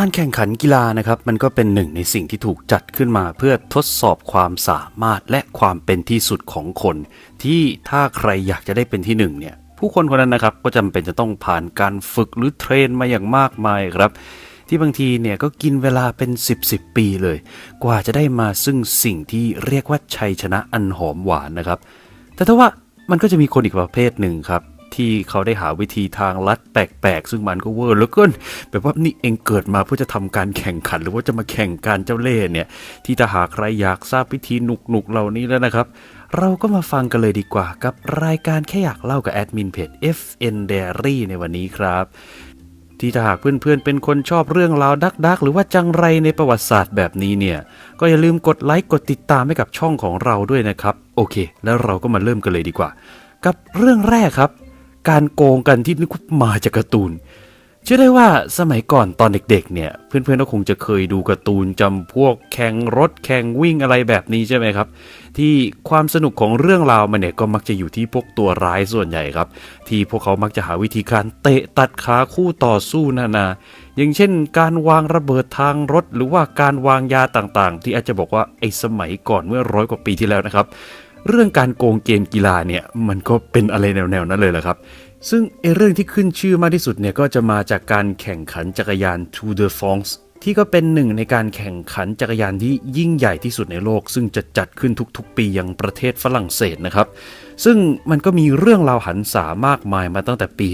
การแข่งขันกีฬานะครับมันก็เป็นหนึ่งในสิ่งที่ถูกจัดขึ้นมา เพื่อทดสอบความสามารถและความเป็นที่สุดของคน ที่ถ้าใครอยากจะได้เป็นที่หนึ่งเนี่ยผู้คนคนนั้นนะครับก็จำเป็นจะต้องผ่านการฝึกหรือเทรนมาอย่างมากมายครับ ที่บางทีเนี่ยก็กินเวลาเป็น 10บสปีเลย กว่าจะได้มาซึ่งสิ่งที่เรียกว่าชัยชนะอันหอมหวานนะครับ แต่ถ้าว่ามันก็จะมีคนอีกประเภทหนึ่งครับ ที่เขาได้หาวิธีทางลัดแปลกๆ ซึ่งมันก็เวอร์เหลือเกินแบบว่านี่เองเกิดมาเพื่อจะทำการแข่งขัน หรือว่าจะมาแข่งการเจ้าเล่ห์เนี่ย ที่ถ้าหากใครอยากทราบวิธีหนุกๆเหล่านี้แล้วนะครับ เราก็มาฟังกันเลยดีกว่า กับรายการแค่อยากเล่ากับแอดมินเพจ FN Diary ในวันนี้ครับที่ถ้าหากเพื่อนๆ เป็นคนชอบเรื่องราวดักๆ หรือว่าจังไรในประวัติศาสตร์แบบนี้เนี่ย ก็อย่าลืมกดไลค์กดติดตามให้กับช่องของเราด้วยนะครับ โอเค แล้วเราก็มาเริ่มกันเลยดีกว่า กับเรื่องแรกครับ การโกงกันที่นึกว่มาจากการ์ตูน เชื่อได้ว่าสมัยก่อนตอนเด็กๆ เนี่ย เพื่อนๆก็คงจะเคยดูการ์ตูนจำพวกแข่งรถแข่งวิ่งอะไรแบบนี้ใช่ไหมครับ ที่ความสนุกของเรื่องราวมันเนี่ยก็มักจะอยู่ที่พวกตัวร้ายส่วนใหญ่ครับ ที่พวกเขามักจะหาวิธีการเตะตัดขาคู่ต่อสู้นานา อย่างเช่น การวางระเบิดทางรถ หรือว่าการวางยาต่างๆ ที่อาจจะบอกว่าไอ้สมัยก่อนเมื่อร้อยกว่าปีที่แล้วนะครับ เรื่องการโกงเกมกีฬาเนี่ยมันก็เป็นอะไรแนวๆนั้นเลยแหละครับ ซึ่งไอเรื่องที่ขึ้นชื่อมากที่สุดเนี่ยก็จะมาจากการแข่งขันจักรยาน Tour de France ที่ก็เป็นหนึ่งในการแข่งขันจักรยานที่ยิ่งใหญ่ที่สุดในโลก ซึ่งจะจัดขึ้นทุกๆ ปียังประเทศฝรั่งเศสนะครับ ซึ่งมันก็มีเรื่องราวหันษามากมายมาตั้งแต่ปี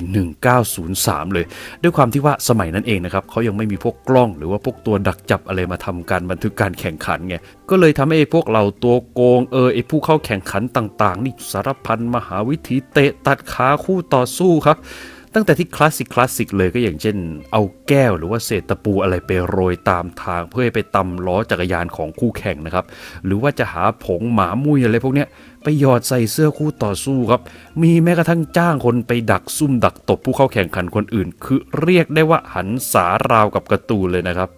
1903 เลย ด้วยความที่ว่าสมัยนั้นเองนะครับเขายังไม่มีพวกกล้องหรือว่าพวกตัวดักจับอะไรมาทำการบันทึกการแข่งขันไงก็เลยทำให้ไอ้พวกเราตัวโกงเออไอ้ผู้เข้าแข่งขันต่าง ๆ นี่สารพันมหาวิธีเตะตัดขาคู่ต่อสู้ครับ ตั้งแต่ที่คลาสสิกคลาสสิกเลยก็อย่างเช่น เอาแก้วหรือว่าเศษตะปูอะไรไปโรยตามทางเพื่อให้ไปตำล้อจักรยานของคู่แข่งนะครับ หรือว่าจะหาผงหมามุ้ยอะไรพวกเนี้ยไปหยอดใส่เสื้อคู่ต่อสู้ครับ มีแม้กระทั่งจ้างคนไปดักซุ่มดักตบผู้เข้าแข่งขันคนอื่น คือเรียกได้ว่าหันสาราวกับกร์ตูนเลยนะครับ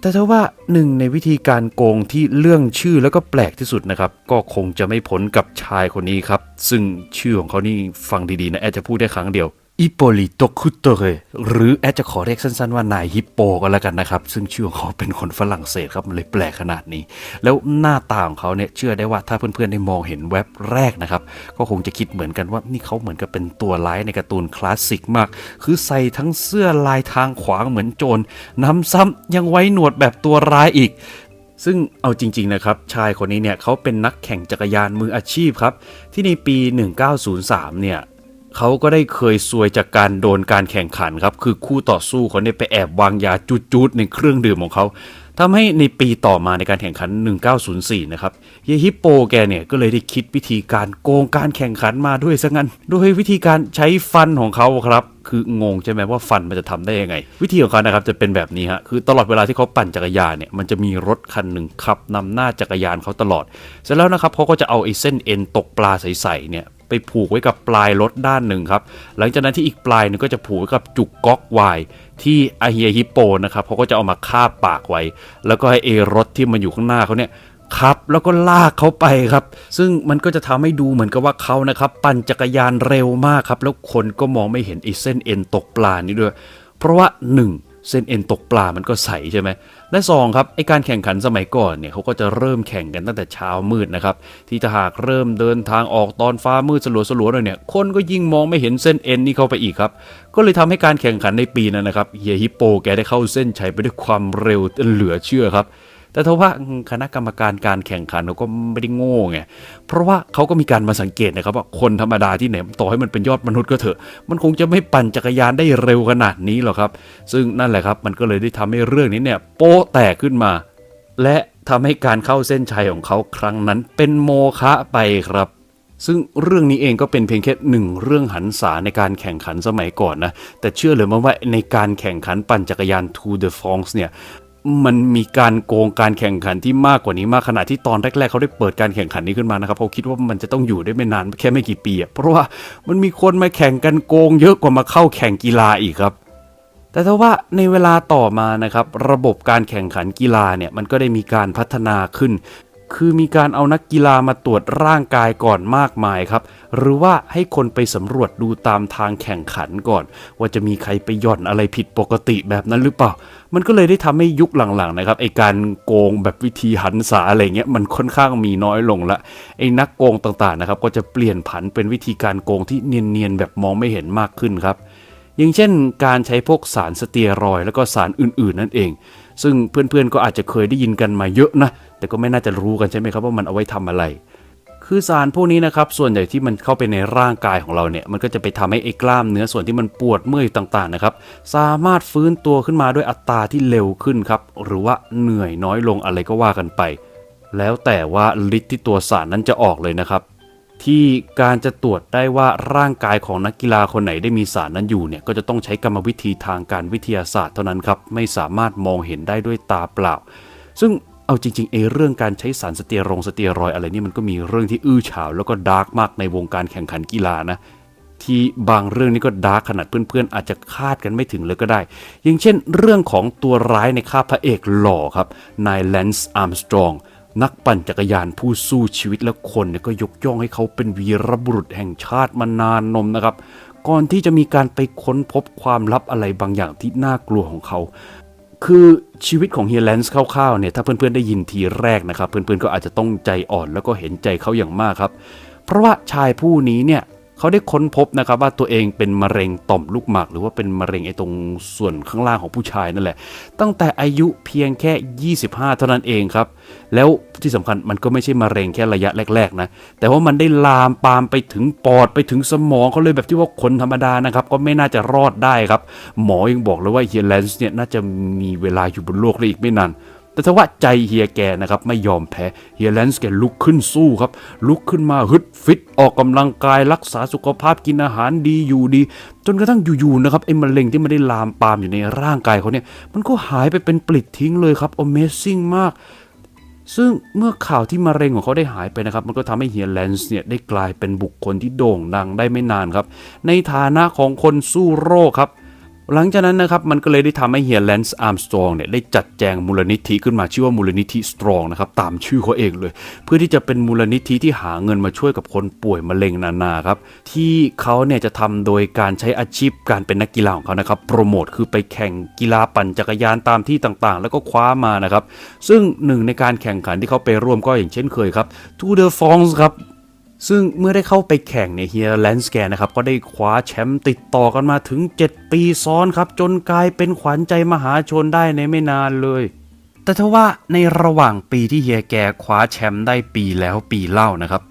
แต่ถ้าว่าหนึ่งในวิธีการโกงที่เรื่องชื่อแล้วก็แปลกที่สุดนะครับ ก็คงจะไม่พ้นกับชายคนนี้ครับ ซึ่งชื่อของเขานี่ฟังดีๆนะแอดจะพูดได้ครั้งเดียว อิโปลิโตคุโตเรหรือแอดจะขอเรียกสั้นๆว่านายฮิปโปก็แล้วกันนะครับ ซึ่งชื่อของเขาเป็นคนฝรั่งเศสครับ มันเลยแปลกขนาดนี้ แล้วหน้าตาของเขาเนี่ยเชื่อได้ว่าถ้าเพื่อนๆได้มองเห็นแว็บแรกนะครับ ก็คงจะคิดเหมือนกันว่านี่เขาเหมือนกับเป็นตัวร้ายในการ์ตูนคลาสสิกมาก คือใส่ทั้งเสื้อลายทางขวางเหมือนโจรน้ำซ้ำยังไว้หนวดแบบตัวร้ายอีกซึ่งเอาจริงๆนะครับ ชายคนนี้เนี่ยเขาเป็นนักแข่งจักรยานมืออาชีพครับ ที่ในปี 1903 เนี่ย เขาก็ได้เคยซวยจากการโดนการแข่งขันครับ คือคู่ต่อสู้เขาเนี่ยไปแอบวางยาจุดๆในเครื่องดื่มของเขาทำให้ในปีต่อมาในการแข่งขัน 1904 นะครับเยฮิปโปแกเนี่ยก็เลยได้คิดวิธีการโกงการแข่งขันมาด้วยซะงั้นโดยวิธีการใช้ฟันของเขาครับ คืองงใช่ไหมว่าฟันมันจะทำได้ยังไง วิธีของเขานะครับจะเป็นแบบนี้ฮะคือตลอดเวลาที่เขาปั่นจักรยานเนี่ยมันจะมีรถคันหนึ่งขับนำหน้าจักรยานเขาตลอด เสร็จแล้วนะครับเขาก็จะเอาไอ้เส้นเอ็นตกปลาใสๆเนี่ย ไปผูกไว้กับปลายรถด้านหนึ่งครับ หลังจากนั้นที่อีกปลายหนึงก็จะผูกไว้กับจุกก๊อกวายที่อาเฮียฮิปโปนะครับเขาก็จะเอามาคาบปากไว้ แล้วก็ให้เอรถที่มันอยู่ข้างหน้าเขาเนี่ยขับแล้วก็ลากเขาไปครับ ซึ่งมันก็จะทำให้ดูเหมือนกับว่าเขานะครับ ปั่นจักรยานเร็วมากครับ แล้วคนก็มองไม่เห็นไอ้เส้นเอ็นตกปลานี้ด้วย เพราะว่า 1. เส้นเอ็นตกปลามันก็ใสใช่ไหมและสองครับไอการแข่งขันสมัยก่อนเนี่ยเขาก็จะเริ่มแข่งกันตั้งแต่เช้ามืดนะครับที่ถ้าหากเริ่มเดินทางออกตอนฟ้ามืดสลัวๆหน่อยเนี่ยคนก็ยิ่งมองไม่เห็นเส้นเอ็นนี่เข้าไปอีกครับก็เลยทำให้การแข่งขันในปีนั้นนะครับเฮียฮิปโปแกได้เข้าเส้นชัยไปด้วยความเร็วเหลือเชื่อครับ แต่ทว่าคณะกรรมการการแข่งขันเขาก็ไม่ได้โง่ไง เพราะว่าเขาก็มีการมาสังเกตนะครับว่าคนธรรมดาที่ไหนต่อให้มันเป็นยอดมนุษย์ก็เถอะ มันคงจะไม่ปั่นจักรยานได้เร็วขนาดนี้หรอกครับ ซึ่งนั่นแหละครับ มันก็เลยได้ทำให้เรื่องนี้เนี่ย โป๊แตกขึ้นมา และทำให้การเข้าเส้นชัยของเขาครั้งนั้น เป็นโมฆะไปครับซึ่งเรื่องนี้เองก็เป็นเพียงแค่หนึ่งเรื่องหันษาในการแข่งขันสมัยก่อนนะ แต่เชื่อเลยมั้ว่าในการแข่งขันปั่นจักรยาน Tour de France เนี่ย มันมีการโกงการแข่งขันที่มากกว่านี้มากขนาดที่ตอนแรกๆเขาได้เปิดการแข่งขันนี้ขึ้นมานะครับเขาคิดว่ามันจะต้องอยู่ได้ไม่นานแค่ไม่กี่ปีอะเพราะว่ามันมีคนมาแข่งกันโกงเยอะกว่ามาเข้าแข่งกีฬาอีกครับ แต่ถ้าว่าในเวลาต่อมานะครับ ระบบการแข่งขันกีฬาเนี่ยมันก็ได้มีการพัฒนาขึ้น คือมีการเอานักกีฬามาตรวจร่างกายก่อนมากมายครับ หรือว่าให้คนไปสำรวจดูตามทางแข่งขันก่อน ว่าจะมีใครไปหย่อนอะไรผิดปกติแบบนั้นหรือเปล่า มันก็เลยได้ทำให้ยุคหลังๆนะครับไอการโกงแบบวิธีหันษาอะไรเงี้ยมันค่อนข้างมีน้อยลงละไอนักโกงต่างๆนะครับก็จะเปลี่ยนผันเป็นวิธีการโกงที่เนียนๆแบบมองไม่เห็นมากขึ้นครับอย่างเช่น การใช้พวกสารสเตียรอยแล้วก็สารอื่นๆ นั่นเอง ซึ่งเพื่อนๆก็อาจจะเคยได้ยินกันมาเยอะนะ แต่ก็ไม่น่าจะรู้กันใช่ไหมครับว่ามันเอาไว้ทำอะไร คือสารพวกนี้นะครับ ส่วนใหญ่ที่มันเข้าไปในร่างกายของเราเนี่ย มันก็จะไปทำให้ไอ้กล้ามเนื้อส่วนที่มันปวดเมื่อยต่างๆนะครับ สามารถฟื้นตัวขึ้นมาด้วยอัตราที่เร็วขึ้นครับ หรือว่าเหนื่อยน้อยลงอะไรก็ว่ากันไป แล้วแต่ว่าฤทธิ์ที่ตัวสารนั้นจะออกเลยนะครับ ที่การจะตรวจได้ว่าร่างกายของนักกีฬาคนไหนได้มีสารนั้นอยู่เนี่ยก็จะต้องใช้กรรมวิธีทางการวิทยาศาสตร์เท่านั้นครับไม่สามารถมองเห็นได้ด้วยตาเปล่า ซึ่งเอาจริงๆเอเรื่องการใช้สารสเตียรงสเตียรอยด์อะไรนี่มันก็มีเรื่องที่อื้อฉาวแล้วก็ดาร์กมากในวงการแข่งขันกีฬานะที่บางเรื่องนี่ก็ดาร์กขนาดเพื่อนๆ อาจจะคาดกันไม่ถึงเลยก็ได้ อย่างเช่น เรื่องของตัวร้ายในค่าพระเอกหล่อครับนายแลนซ์อาร์มสตรอง นักปั่นจักรยานผู้สู้ชีวิตและคนเนี่ยก็ยกย่องให้เขาเป็นวีรบุรุษแห่งชาติมานานนมนะครับ ก่อนที่จะมีการไปค้นพบความลับอะไรบางอย่างที่น่ากลัวของเขา คือชีวิตของเฮียแลนซ์คร่าวๆเนี่ยถ้าเพื่อนๆได้ยินทีแรกนะครับ เพื่อนๆก็อาจจะต้องใจอ่อนแล้วก็เห็นใจเขาอย่างมากครับ เพราะว่าชายผู้นี้เนี่ย เขาได้ค้นพบนะครับว่าตัวเองเป็นมะเร็งต่อมลูกหมาก หรือว่าเป็นมะเร็งไอตรงส่วนข้างล่างของผู้ชายนั่นแหละ ตั้งแต่อายุเพียงแค่ 25 เท่านั้นเองครับ แล้วที่สำคัญมันก็ไม่ใช่มะเร็งแค่ระยะแรกๆนะ แต่ว่ามันได้ลามปามไปถึงปอดไปถึงสมองเขาเลยแบบที่ว่าคนธรรมดานะครับ ก็ไม่น่าจะรอดได้ครับ หมอยังบอกเลยว่าเฮียแลนซ์เนี่ยน่าจะมีเวลาอยู่บนโลกได้อีกไม่นาน แต่ถ้าว่าใจเฮียแกนะครับไม่ยอมแพ้เฮียแลนซ์แกลุกขึ้นสู้ครับ ลุกขึ้นมาฮึดฟิตออกกำลังกายรักษาสุขภาพกินอาหารดีอยู่ดี จนกระทั่งอยู่ๆนะครับไอ้มะเร็งที่มันได้ลามปามอยู่ในร่างกายเขาเนี่ย มันก็หายไปเป็นปลิดทิ้งเลยครับ Amazing มากซึ่งเมื่อข่าวที่มะเร็งของเขาได้หายไปนะครับ มันก็ทำให้เฮียแลนซ์เนี่ยได้กลายเป็นบุคคลที่โด่งดังได้ไม่นานครับ ในฐานะของคนสู้โรคครับ หลังจากนั้นนะครับมันก็เลยได้ทำให้เฮียแลนซ์อาร์มสตรองเนี่ยได้จัดแจงมูลนิธิขึ้นมาชื่อว่ามูลนิธิสตรองนะครับตามชื่อเขาเองเลย เพื่อที่จะเป็นมูลนิธิที่หาเงินมาช่วยกับคนป่วยมะเร็งนานาครับที่เขาเนี่ยจะทำโดยการใช้อาชีพการเป็นนักกีฬาของเขานะครับโปรโมทคือไปแข่งกีฬาปั่นจักรยานตามที่ต่างๆ แล้วก็คว้ามานะครับซึ่งหนึ่งในการแข่งขันที่เขาไปร่วมก็อย่างเช่นเคยครับ Tour de France ครับ ซึ่งเมื่อได้เข้าไปแข่งเนี่ยเฮียแลนสแกนนะครับ ก็ได้คว้าแชมป์ติดต่อกันมาถึง 7 ปีซ้อนครับ จนกลายเป็นขวัญใจมหาชนได้ในไม่นานเลย แต่ทว่าในระหว่างปีที่เฮียแกคว้าแชมป์ได้ปีแล้วปีเล่านะครับ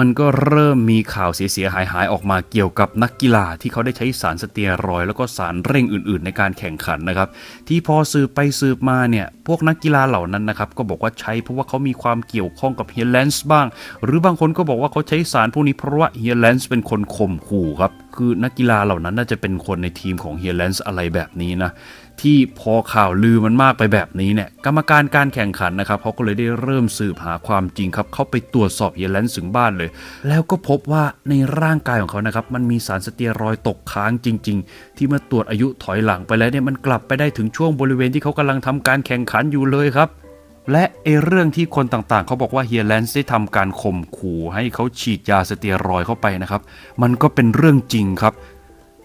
มันก็เริ่มมีข่าวเสียหายหายออกมาเกี่ยวกับนักกีฬาที่เขาได้ใช้สารสเตียรอย แล้วก็สารเร่งอื่น ๆ ในการแข่งขันนะครับ ที่พอสืบไปสืบมาเนี่ยพวกนักกีฬาเหล่านั้นนะครับก็บอกว่าใช้เพราะว่าเขามีความเกี่ยวข้องกับเฮียแลนซ์บ้าง หรือบางคนก็บอกว่าเขาใช้สารพวกนี้เพราะว่าเฮียแลนซ์เป็นคนข่มขู่ครับ คือนักกีฬาเหล่านั้นน่าจะเป็นคนในทีมของเฮียแลนซ์อะไรแบบนี้นะ ที่พอข่าวลือมันมากไปแบบนี้เนี่ยกรรมการการแข่งขันนะครับเขาก็เลยได้เริ่มสืบหาความจริงครับเข้าไปตรวจสอบเฮียแลนซ์ถึงบ้านเลย แล้วก็พบว่าในร่างกายของเขานะครับมันมีสารสเตียรอยตกค้างจริง ๆ ที่เมื่อตรวจอายุถอยหลังไปแล้วเนี่ยมันกลับไปได้ถึงช่วงบริเวณที่เขากำลังทำการแข่งขันอยู่เลยครับ และไอเรื่องที่คนต่างๆ เขาบอกว่าเฮียแลนซ์ได้ทำการข่มขู่ให้เขาฉีดยาสเตียรอยเข้าไปนะครับ มันก็เป็นเรื่องจริงครับ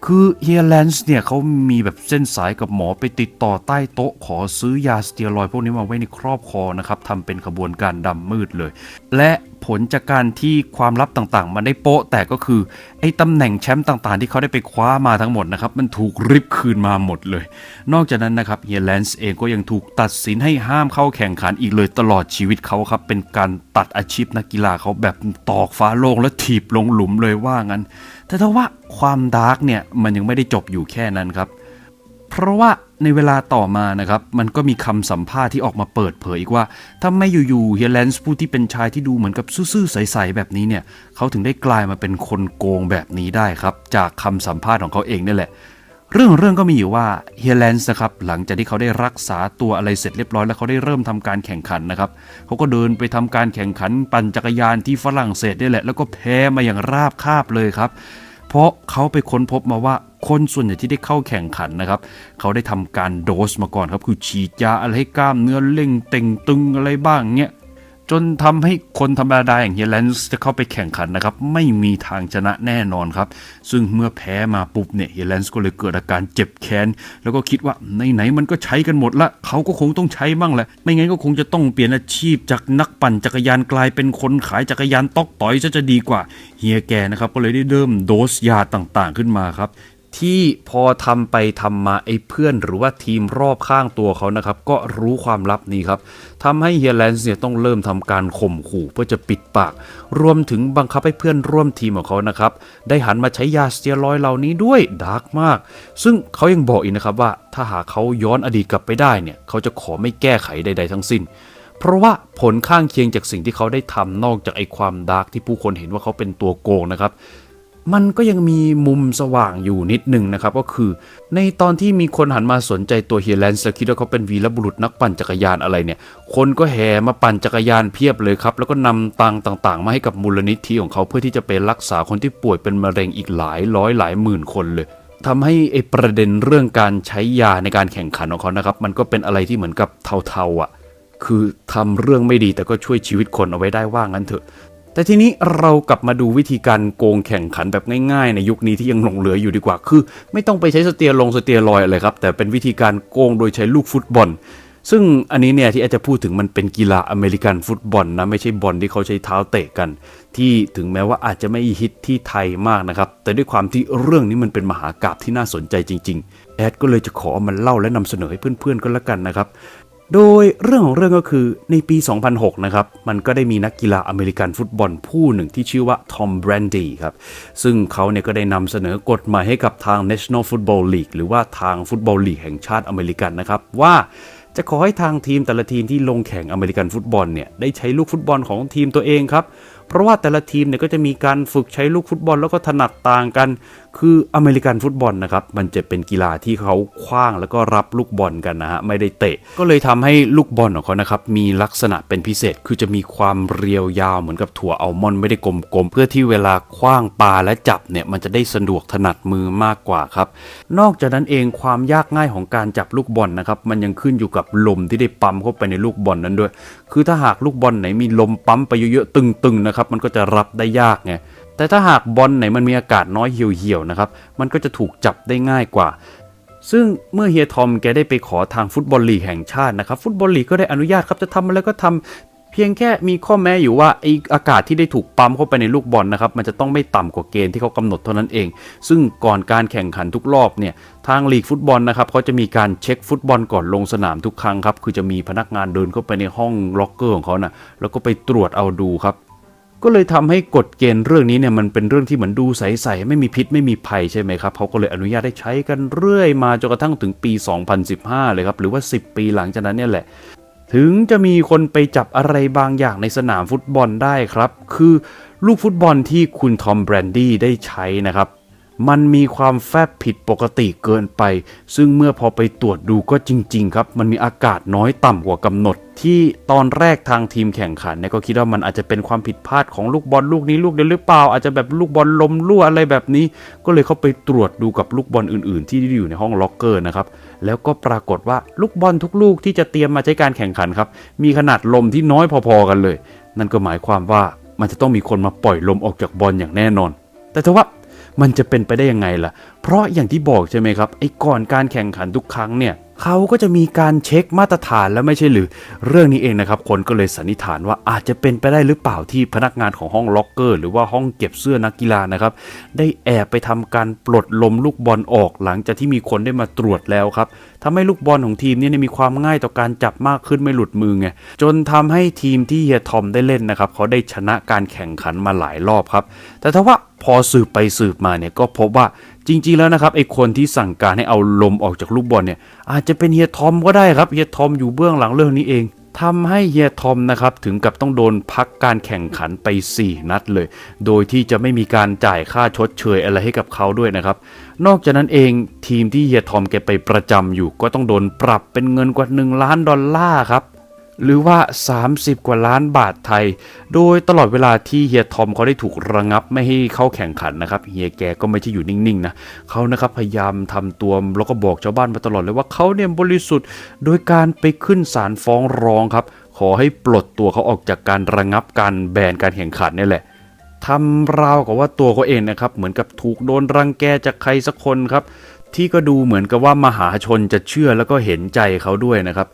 คือเฮียแลนซ์เนี่ยเขามีแบบเส้นสายกับหมอไปติดต่อใต้โต๊ะขอซื้อยาสเตียรอยพวกนี้มาไว้ในครอบครองนะครับทำเป็นขบวนการดำมืดเลย และผลจากการที่ความลับต่างๆ มันได้โป๊ะ แต่ก็คือ ไอ้ตำแหน่งแชมป์ต่างๆ ที่เขาได้ไปคว้ามาทั้งหมดนะครับ มันถูกริบคืนมาหมดเลย นอกจากนั้นนะครับเฮียแลนซ์เองก็ยังถูกตัดสินให้ห้ามเข้าแข่งขันอีกเลยตลอดชีวิตเขาครับ เป็นการตัดอาชีพนักกีฬาเขาแบบตอกฟ้าโลงและถีบลงหลุมเลยว่างั้น แต่ถ้าว่าความดาร์กเนี่ยมันยังไม่ได้จบอยู่แค่นั้นครับ เพราะว่าในเวลาต่อมานะครับมันก็มีคำสัมภาษณ์ที่ออกมาเปิดเผยอีกว่าถ้าไม่อยู่ๆเฮียแลนส์ผู้ที่เป็นชายที่ดูเหมือนกับซื่อๆใสๆแบบนี้เนี่ยเขาถึงได้กลายมาเป็นคนโกงแบบนี้ได้ครับ จากคำสัมภาษณ์ของเขาเองนี่แหละ เรื่องเรื่องก็มีอยู่ว่าเฮียแลนซ์นะครับหลังจากที่เขาได้รักษาตัวอะไรเสร็จเรียบร้อยแล้วเขาได้เริ่มทำการแข่งขันนะครับเขาก็เดินไปทำการแข่งขันปั่นจักรยานที่ฝรั่งเศสนี่แหละ แล้วก็แพ้มาอย่างราบคาบเลยครับ เพราะเขาไปค้นพบมาว่าคนส่วนใหญ่ที่ได้เข้าแข่งขันนะครับ เขาได้ทำการโดสมาก่อนครับคือฉีดยาอะไรให้กล้ามเนื้อเล่งเต่งตึงอะไรบ้างเงี้ย จนทำให้คนธรรมดาอย่างเฮียแลนส์จะเข้าไปแข่งขันนะครับ ไม่มีทางชนะแน่นอนครับ ซึ่งเมื่อแพ้มาปุ๊บเนี่ยเฮียแลนส์ก็เลยเกิดอาการเจ็บแค้นแล้วก็คิดว่าไหนๆมันก็ใช้กันหมดละเขาก็คงต้องใช้บ้างแหละ ไม่งั้นก็คงจะต้องเปลี่ยนอาชีพจากนักปั่นจักรยานกลายเป็นคนขายจักรยานตอกต่อยซะจะดีกว่าเฮียแกนะครับก็เลยได้เริ่มโดสยาต่างๆขึ้นมาครับ ที่พอทำไปทำมาไอ้เพื่อนหรือว่าทีมรอบข้างตัวเขานะครับ ก็รู้ความลับนี้ครับทำให้เฮียแลนส์เนี่ยต้องเริ่มทำการข่มขู่เพื่อจะปิดปาก รวมถึงบังคับให้เพื่อนร่วมทีมของเขานะครับ ได้หันมาใช้ยาสเตียรอยเหล่านี้ด้วยดาร์กมาก ซึ่งเขายังบอกอีกนะครับว่าถ้าหากเขาย้อนอดีตกลับไปได้เนี่ยเขาจะขอไม่แก้ไขใด ๆ ทั้งสิ้นเพราะว่าผลข้างเคียงจากสิ่งที่เขาได้ทำนอกจากไอ้ความดาร์กที่ผู้คนเห็นว่าเขาเป็นตัวโกงนะครับ มันก็ยังมีมุมสว่างอยู่นิดหนึ่งนะครับ ก็คือในตอนที่มีคนหันมาสนใจตัวเฮียแลนซ์คิดว่าเขาเป็นวีรบุรุษนักปั่นจักรยานอะไรเนี่ย คนก็แห่มาปั่นจักรยานเพียบเลยครับ แล้วก็นำตังต่างๆ มาให้กับมูลนิธิของเขาเพื่อที่จะไปรักษาคนที่ป่วยเป็นมะเร็งอีกหลายร้อยหลายหมื่นคนเลยทำให้ไอ้ประเด็นเรื่องการใช้ยาในการแข่งขันของเขานะครับ มันก็เป็นอะไรที่เหมือนกับเทาๆอะคือทำเรื่องไม่ดีแต่ก็ช่วยชีวิตคนเอาไว้ได้ว่างั้นเถอะ แต่ทีนี้เรากลับมาดูวิธีการโกงแข่งขันแบบง่ายๆ ในยุคนี้ที่ยังหลงเหลืออยู่ดีกว่า คือ ไม่ต้องไปใช้สเตียลงสเตียรอยอะไรครับ แต่เป็นวิธีการโกงโดยใช้ลูกฟุตบอล ซึ่งอันนี้เนี่ยที่อาจจะพูดถึงมันเป็นกีฬาอเมริกันฟุตบอลนะไม่ใช่บอลที่เขาใช้เท้าเตะกัน ที่ถึงแม้ว่าอาจจะไม่ฮิตที่ไทยมากนะครับ แต่ด้วยความที่เรื่องนี้มันเป็นมหากราพย์ที่น่าสนใจจริง ๆ แอดก็เลยจะขอเอามันเล่าและนำเสนอให้เพื่อนๆก็แล้วกันนะครับ โดยเรื่องของเรื่องก็คือในปี 2006 นะครับ มันก็ได้มีนักกีฬาอเมริกันฟุตบอลผู้หนึ่งที่ชื่อว่าทอมแบรนดีครับ ซึ่งเขาเนี่ยก็ได้นำเสนอกฎหมายให้กับทาง National Football League หรือว่าทางฟุตบอลลีกแห่งชาติอเมริกันนะครับ ว่าจะขอให้ทางทีมแต่ละทีมที่ลงแข่งอเมริกันฟุตบอลเนี่ยได้ใช้ลูกฟุตบอลของทีมตัวเองครับ เพราะว่าแต่ละทีมเนี่ยก็จะมีการฝึกใช้ลูกฟุตบอลแล้วก็ถนัดต่างกัน คืออเมริกันฟุตบอลนะครับมันจะเป็นกีฬาที่เขาคว้างแล้วก็รับลูกบอลกันนะฮะไม่ได้เตะ ก็เลยทำให้ลูกบอลของเขานะครับมีลักษณะเป็นพิเศษคือจะมีความเรียวยาวเหมือนกับถั่วอัลมอนด์ไม่ได้กลมๆ เพื่อที่เวลาคว้างปาและจับเนี่ยมันจะได้สะดวกถนัดมือมากกว่าครับ นอกจากนั้นเองความยากง่ายของการจับลูกบอลนะครับมันยังขึ้นอยู่กับลมที่ได้ปั๊มเข้าไปในลูกบอลนั้นด้วย คือถ้าหากลูกบอลไหนมีลมปั๊มไปเยอะๆตึงๆนะครับมันก็จะรับได้ยากไง แต่ถ้าหากบอลไหนมันมีอากาศน้อยเหี่ยวๆนะครับ มันก็จะถูกจับได้ง่ายกว่า ซึ่งเมื่อเฮียทอมแกได้ไปขอทางฟุตบอลลีกแห่งชาตินะครับ ฟุตบอลลีกก็ได้อนุญาตครับจะทำอะไรก็ทำเพียงแค่มีข้อแม้อยู่ว่าไออากาศที่ได้ถูกปั๊มเข้าไปในลูกบอลนะครับ มันจะต้องไม่ต่ำกว่าเกณฑ์ที่เขากำหนดเท่านั้นเอง ซึ่งก่อนการแข่งขันทุกรอบเนี่ยทางลีกฟุตบอลนะครับเขาจะมีการเช็คฟุตบอลก่อนลงสนามทุกครั้งครับคือจะมีพนักงานเดินเข้าไปในห้องล็อกเกอร์ของเขานะแล้วก็ไปตรวจเอาดูครับ ก็เลยทำให้กฎเกณฑ์เรื่องนี้เนี่ยมันเป็นเรื่องที่เหมือนดูใสๆไม่มีพิษไม่มีภัยใช่ไหมครับเขาก็เลยอนุญาตให้ใช้กันเรื่อยมาจนกระทั่งถึงปี 2015 เลยครับหรือว่า 10 ปีหลังจากนั้นเนี่ยแหละถึงจะมีคนไปจับอะไรบางอย่างในสนามฟุตบอลได้ครับ คือลูกฟุตบอลที่คุณทอมแบรนดี้ได้ใช้นะครับ มันมีความแฟบผิดปกติเกินไป ซึ่งเมื่อพอไปตรวจดูก็จริง ๆ ครับ มันมีอากาศน้อยต่ำกว่ากำหนด ที่ตอนแรกทางทีมแข่งขันเนี่ยก็คิดว่ามันอาจจะเป็นความผิดพลาดของลูกบอลลูกนี้ลูกเดียวหรือเปล่า อาจจะแบบลูกบอลลมรั่วอะไรแบบนี้ ก็เลยเข้าไปตรวจดูกับลูกบอลอื่น ๆ ที่อยู่ในห้องล็อกเกอร์นะครับแล้วก็ปรากฏว่าลูกบอลทุกลูกที่จะเตรียมมาใช้การแข่งขันครับมีขนาดลมที่น้อยพอๆกันเลย นั่นก็หมายความว่ามันจะต้องมีคนมาปล่อยลมออกจากบอลอย่างแน่นอน แต่ถ้าว่า มันจะเป็นไปได้ยังไงล่ะ เพราะอย่างที่บอกใช่ไหมครับไอ้ก่อนการแข่งขันทุกครั้งเนี่ยเขาก็จะมีการเช็คมาตรฐานแล้วไม่ใช่หรือ เรื่องนี้เองนะครับ คนก็เลยสันนิษฐานว่าอาจจะเป็นไปได้หรือเปล่าที่พนักงานของห้องล็อกเกอร์ หรือว่าห้องเก็บเสื้อนักกีฬานะครับ ได้แอบไปทำการปลดลมลูกบอลออกหลังจากที่มีคนได้มาตรวจแล้วครับทำให้ลูกบอลของทีมเนี้มีความง่ายต่อการจับมากขึ้นไม่หลุดมือไงจนทำให้ทีมที่เฮียทอมได้เล่นนะครับเขาได้ชนะการแข่งขันมาหลายรอบครับ แต่ถ้าว่า พอสืบไปสืบมาเนี่ยก็พบว่าจริง ๆ แล้วนะครับไอ้คนที่สั่งการให้เอาลมออกจากลูกบอลเนี่ยอาจจะเป็นเฮียทอมก็ได้ครับเฮียทอมอยู่เบื้องหลังเรื่องนี้เองทำให้เฮียทอมนะครับถึงกับต้องโดนพักการแข่งขันไป 4 นัดเลย โดยที่จะไม่มีการจ่ายค่าชดเชยอะไรให้กับเขาด้วยนะครับ นอกจากนั้นเองทีมที่เฮียทอมแกไปประจำอยู่ ก็ต้องโดนปรับเป็นเงินกว่า 1 ล้านดอลลาร์ครับ หรือว่า 30 กว่าล้านบาทไทย โดยตลอดเวลาที่เฮียทอมเขาได้ถูกระงับไม่ให้เข้าแข่งขันนะครับเฮียแกก็ไม่ใช่อยู่นิ่งๆนะเขานะครับพยายามทำตัวแล้วก็บอกชาวบ้านมาตลอดเลยว่าเขาเนี่ยบริสุทธิ์ โดยการไปขึ้นศาลฟ้องร้องครับ ขอให้ปลดตัวเขาออกจากการระงับการแบนการแข่งขันนี่แหละทำราวกับว่าตัวเขาเองนะครับเหมือนกับถูกโดนรังแกจากใครสักคนครับ ที่ก็ดูเหมือนกับว่ามหาชนจะเชื่อแล้วก็เห็นใจเขาด้วยนะครับ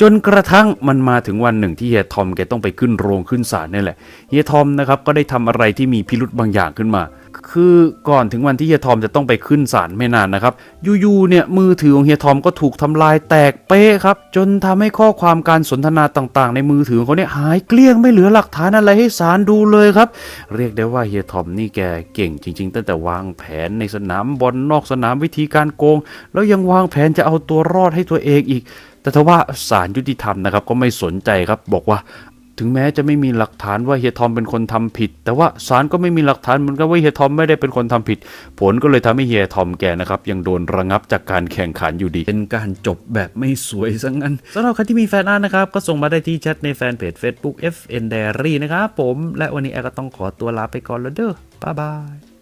จนกระทั่งมันมาถึงวันหนึ่งที่เฮียทอมแกต้องไปขึ้นโรงขึ้นศาลนี่แหละเฮียทอมนะครับก็ได้ทำอะไรที่มีพิรุธบางอย่างขึ้นมา คือก่อนถึงวันที่เฮียทอมจะต้องไปขึ้นศาลไม่นานนะครับอยู่ๆเนี่ยมือถือของเฮียทอมก็ถูกทำลายแตกเป๊ะครับ จนทำให้ข้อความการสนทนาต่างๆ ในมือถือของเขาเนี่ยหายเกลี้ยงไม่เหลือหลักฐานอะไรให้ศาลดูเลยครับ เรียกได้ว่าเฮียทอมนี่แกเก่งจริง ๆ ตั้งแต่วางแผนในสนามบอลนอกสนามวิธีการโกง แล้วยังวางแผนจะเอาตัวรอดให้ตัวเองอีกแต่ทว่าศาลยุติธรรมนะครับก็ไม่สนใจครับบอกว่า ถึงแม้จะไม่มีหลักฐานว่าเฮียทอมเป็นคนทำผิด แต่ว่าศาลก็ไม่มีหลักฐานเหมือนกันว่าเฮียทอมไม่ได้เป็นคนทำผิด ผลก็เลยทำให้เฮียทอมแกนะครับ ยังโดนระงับจากการแข่งขันอยู่ดี เป็นการจบแบบไม่สวยซะงั้นสำหรับใครที่มีแฟนอาร์ตนะครับ ก็ส่งมาได้ที่แชทในแฟนเพจ Facebook FN Diary นะครับผมและวันนี้แอร์ก็ต้องขอตัวลาไปก่อนแล้วเด้อบ๊ายบาย